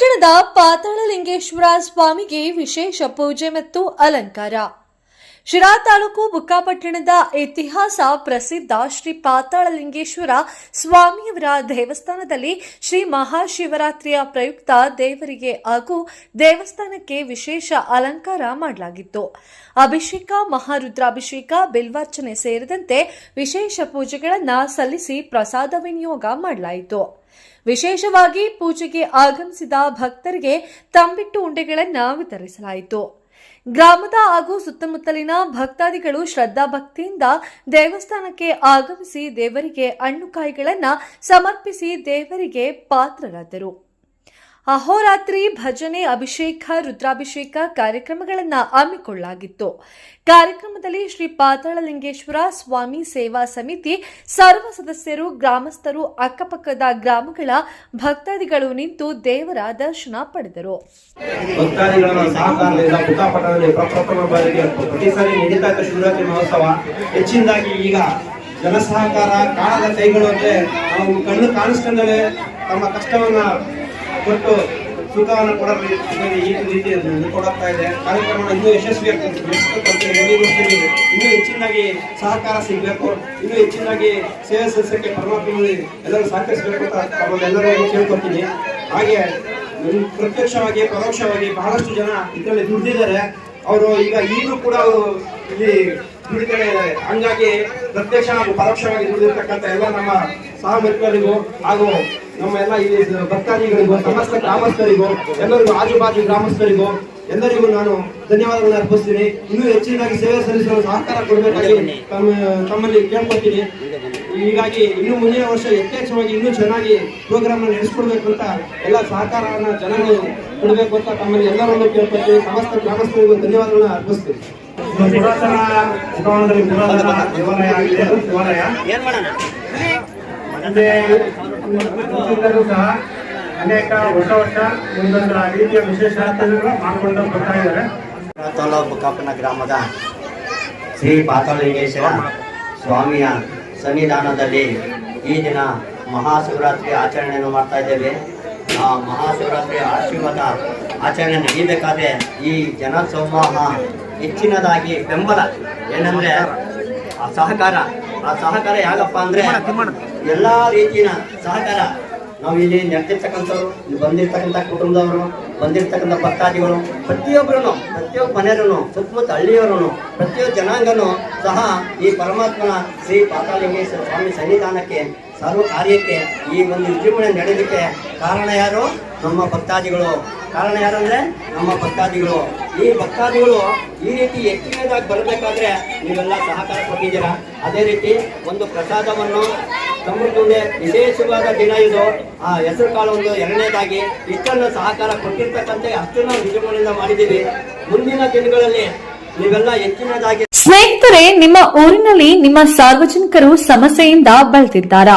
ಪಟ್ಟಣದ ಪಾತಾಳಲಿಂಗೇಶ್ವರ ಸ್ವಾಮಿಗೆ ವಿಶೇಷ ಪೂಜೆ ಮತ್ತು ಅಲಂಕಾರ. ಶಿರಾ ತಾಲೂಕು ಬುಕ್ಕಾಪಟ್ಟಣದ ಇತಿಹಾಸ ಪ್ರಸಿದ್ಧ ಶ್ರೀ ಪಾತಾಳಲಿಂಗೇಶ್ವರ ಸ್ವಾಮಿಯವರ ದೇವಸ್ಥಾನದಲ್ಲಿ ಶ್ರೀ ಮಹಾಶಿವರಾತ್ರಿಯ ಪ್ರಯುಕ್ತ ದೇವರಿಗೆ ಹಾಗೂ ದೇವಸ್ಥಾನಕ್ಕೆ ವಿಶೇಷ ಅಲಂಕಾರ ಮಾಡಲಾಗಿತ್ತು. ಅಭಿಷೇಕ, ಮಹಾರುದ್ರಾಭಿಷೇಕ, ಬಿಲ್ವಾರ್ಚನೆ ಸೇರಿದಂತೆ ವಿಶೇಷ ಪೂಜೆಗಳನ್ನು ಸಲ್ಲಿಸಿ ಪ್ರಸಾದ ವಿನಿಯೋಗ ಮಾಡಲಾಯಿತು. ವಿಶೇಷವಾಗಿ ಪೂಜೆಗೆ ಆಗಮಿಸಿದ ಭಕ್ತರಿಗೆ ತಂಬಿಟ್ಟು ಉಂಡೆಗಳನ್ನು ವಿತರಿಸಲಾಯಿತು. ಗ್ರಾಮದ ಹಾಗೂ ಸುತ್ತಮುತ್ತಲಿನ ಭಕ್ತಾದಿಗಳು ಶ್ರದ್ಧಾಭಕ್ತಿಯಿಂದ ದೇವಸ್ಥಾನಕ್ಕೆ ಆಗಮಿಸಿ ದೇವರಿಗೆ ಹಣ್ಣು ಕಾಯಿಗಳನ್ನು ಸಮರ್ಪಿಸಿ ದೇವರಿಗೆ ಪಾತ್ರರಾದರು. ಅಹೋರಾತ್ರಿ ಭಜನೆ, ಅಭಿಷೇಕ, ರುದ್ರಾಭಿಷೇಕ ಕಾರ್ಯಕ್ರಮಗಳನ್ನು ಹಮ್ಮಿಕೊಳ್ಳಲಾಗಿತ್ತು ಕಾರ್ಯಕ್ರಮದಲ್ಲಿ ಶ್ರೀ ಪಾತಾಳಲಿಂಗೇಶ್ವರ ಸ್ವಾಮಿ ಸೇವಾ ಸಮಿತಿ, ಸರ್ವ ಸದಸ್ಯರು, ಗ್ರಾಮಸ್ಥರು, ಅಕ್ಕಪಕ್ಕದ ಗ್ರಾಮಗಳ ಭಕ್ತಾದಿಗಳು ನಿಂತು ದೇವರ ದರ್ಶನ ಪಡೆದರು. ಈಗ ಕೈಗಳು ಅಂದ್ರೆ ನಾವು ಕಣ್ಣು ಕಾಣಿಸ್ಕೊಂಡೇ ತಮ್ಮ ಕಷ್ಟವನ್ನ ಕೊಟ್ಟು ಸುಖವನ್ನು ಕೊಡಲು ಈ ರೀತಿ ಕೊಡುತ್ತಾ ಇದೆ. ಕಾರ್ಯಕ್ರಮ ಇನ್ನೂ ಯಶಸ್ವಿಯಾಗ್ತದೆ ಇನ್ನೂ ಹೆಚ್ಚಿನಾಗಿ ಸಹಕಾರ ಸಿಗಬೇಕು. ಇನ್ನೂ ಹೆಚ್ಚಿನಾಗಿ ಸೇವೆ ಸಲ್ಲಿಸಕ್ಕೆ ಪರಮಾತ್ಮನಲ್ಲಿ ಎಲ್ಲರೂ ಸಹಕರಿಸಬೇಕು ಅಂತ ಎಲ್ಲರೂ ಕೇಳ್ಕೊತೀನಿ ಹಾಗೆ ಪ್ರತ್ಯಕ್ಷವಾಗಿ, ಪರೋಕ್ಷವಾಗಿ ಬಹಳಷ್ಟು ಜನ ಇದರಲ್ಲಿ ದುಡ್ದಿದ್ದಾರೆ. ಅವರು ಈಗ ಈಗಲೂ ಕೂಡ ಅವರು ಇಲ್ಲಿ ದುಡಿತಾರೆ ಹಂಗಾಗಿ ಪ್ರತ್ಯಕ್ಷ ಹಾಗೂ ಪರೋಕ್ಷವಾಗಿ ದುಡಿದಿರ್ತಕ್ಕಂಥ ಎಲ್ಲ ನಮ್ಮ ಸಹ ಹಾಗೂ ನಮ್ಮ ಎಲ್ಲ ಈ ಭಕ್ತಾದಿಗಳಿಗೂ ಸಮಸ್ತ ಗ್ರಾಮಸ್ಥರಿಗೂ ಎಲ್ಲರಿಗೂ ಆಜುಬಾಜು ಗ್ರಾಮಸ್ಥರಿಗೂ ಎಲ್ಲರಿಗೂ ನಾನು ಧನ್ಯವಾದಗಳನ್ನು ಅರ್ಪಿಸ್ತೀನಿ. ಇನ್ನೂ ಹೆಚ್ಚಿನದಾಗಿ ಸೇವೆ ಸಲ್ಲಿಸಲು ಸಹಕಾರ ಕೊಡಬೇಕಾಗಿ ತಮ್ಮ ತಮ್ಮಲ್ಲಿ ಕೇಳ್ಕೊತೀನಿ ಹೀಗಾಗಿ ಇನ್ನು ಮುಂದಿನ ವರ್ಷ ಯಥೇಚ್ಛವಾಗಿ ಇನ್ನೂ ಚೆನ್ನಾಗಿ ಪ್ರೋಗ್ರಾಮ್ ನಡೆಸ್ಕೊಡ್ಬೇಕು ಅಂತ ಎಲ್ಲ ಸಹಕಾರವನ್ನ ಜನರು ಕೊಡಬೇಕು ಅಂತ ತಮ್ಮಲ್ಲಿ ಎಲ್ಲರನ್ನು ಕೇಳ್ಕೊತೀನಿ ಸಮಸ್ತ ಗ್ರಾಮಸ್ಥರಿಗೂ ಧನ್ಯವಾದಗಳನ್ನು ಅರ್ಪಿಸ್ತೀನಿ. ಪುರಾತನ ಪುರಾತನ ದೇವಾಲಯ ಆಗಿದೆ. ದೇವಾಲಯ. ಮತ್ತೆ ಮುಂಚಿನಿಂದಲೂ ಸಹ ಅನೇಕ ಹೊಸ ಹೊಸ ಒಂದೊಂದು ರೀತಿಯ ವಿಶೇಷ ಮಾಡಿಕೊಂಡು ಬರ್ತಾ ಇದ್ದಾರೆ. ತಾಲೂಕು ಕಾಪನ ಗ್ರಾಮದ ಶ್ರೀ ಪಾತಾಳಿಂಗೇಶ್ವರ ಸ್ವಾಮಿಯ ಸನ್ನಿಧಾನದಲ್ಲಿ ಈ ದಿನ ಮಹಾಶಿವರಾತ್ರಿ ಆಚರಣೆಯನ್ನು ಮಾಡ್ತಾ ಇದ್ದೇವೆ. ಆ ಮಹಾಶಿವರಾತ್ರಿ ಆಶೀರ್ವಾದ ಆಚರಣೆ ನಡೀಬೇಕಾದ್ರೆ ಈ ಜನಸಮೂಹ ಹೆಚ್ಚಿನದಾಗಿ ಬೆಂಬಲ. ಏನಂದ್ರೆ ಆ ಸಹಕಾರ ಆ ಸಹಕಾರ ಯಾಕಪ್ಪ ಅಂದ್ರೆ ಎಲ್ಲ ರೀತಿಯ ಸಹಕಾರ ನಾವು ಇಲ್ಲಿ ನೆರೆದಿರ್ತಕ್ಕಂಥವ್ರು ಇಲ್ಲಿ ಬಂದಿರ್ತಕ್ಕಂಥ ಕುಟುಂಬದವರು, ಬಂದಿರ್ತಕ್ಕಂಥ ಭಕ್ತಾದಿಗಳು ಪ್ರತಿಯೊಬ್ಬರೂ ಪ್ರತಿಯೊಬ್ಬ ಮನೆಯವರು ಸುತ್ತಮುತ್ತ ಹಳ್ಳಿಯವರು ಪ್ರತಿಯೊಬ್ಬ ಜನಾಂಗನೂ ಸಹ ಈ ಪರಮಾತ್ಮನ ಶ್ರೀ ಪಾತಾಲಿಂಗೇಶ್ವರ ಸ್ವಾಮಿ ಸನ್ನಿಧಾನಕ್ಕೆ, ಸರ್ವ ಕಾರ್ಯಕ್ಕೆ ಈ ಒಂದು ವಿಜೃಂಭಣೆ ನಡೆಯೋದಕ್ಕೆ ಕಾರಣ ಯಾರು? ನಮ್ಮ ಭಕ್ತಾದಿಗಳು. ಕಾರಣ ಯಾರಂದ್ರೆ ನಮ್ಮ ಭಕ್ತಾದಿಗಳು. ಈ ಭಕ್ತಾದಿಗಳು ಈ ರೀತಿ ಹೆಚ್ಚಿನದಾಗಿ ಬರಬೇಕಾದ್ರೆ ನೀವೆಲ್ಲ ಸಹಕಾರ ಕೊಟ್ಟಿದ್ದೀರಾ? ಅದೇ ರೀತಿ ಒಂದು ಪ್ರಸಾದವನ್ನು ಸಮೃದ್ಧಿ ವಿಶೇಷವಾದ ದಿನ ಇದು. ಆ ಹೆಸರು ಕಾಳು ಒಂದು ಎರಡನೇದಾಗಿ ಇಷ್ಟನ್ನು ಸಹಕಾರ ಕೊಟ್ಟಿರ್ತಕ್ಕಂಥ ನಾವು ವಿಜೃಂಭಣೆಯಿಂದ ಮಾಡಿದ್ದೀವಿ. ಮುಂದಿನ ದಿನಗಳಲ್ಲಿ ನೀವೆಲ್ಲ ಹೆಚ್ಚಿನದಾಗಿ ಸ್ನೇಹಿತರೆ, ನಿಮ್ಮ ಊರಿನಲ್ಲಿ ನಿಮ್ಮ ಸಾರ್ವಜನಿಕರು ಸಮಸ್ಯೆಯಿಂದ ಬಳಲ್ತಿದ್ದಾರಾ?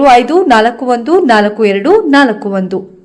ಮೂರು ಐದು ನಾಲ್ಕು ಒಂದು ನಾಲ್ಕು ಎರಡು ನಾಲ್ಕು ಒಂದು.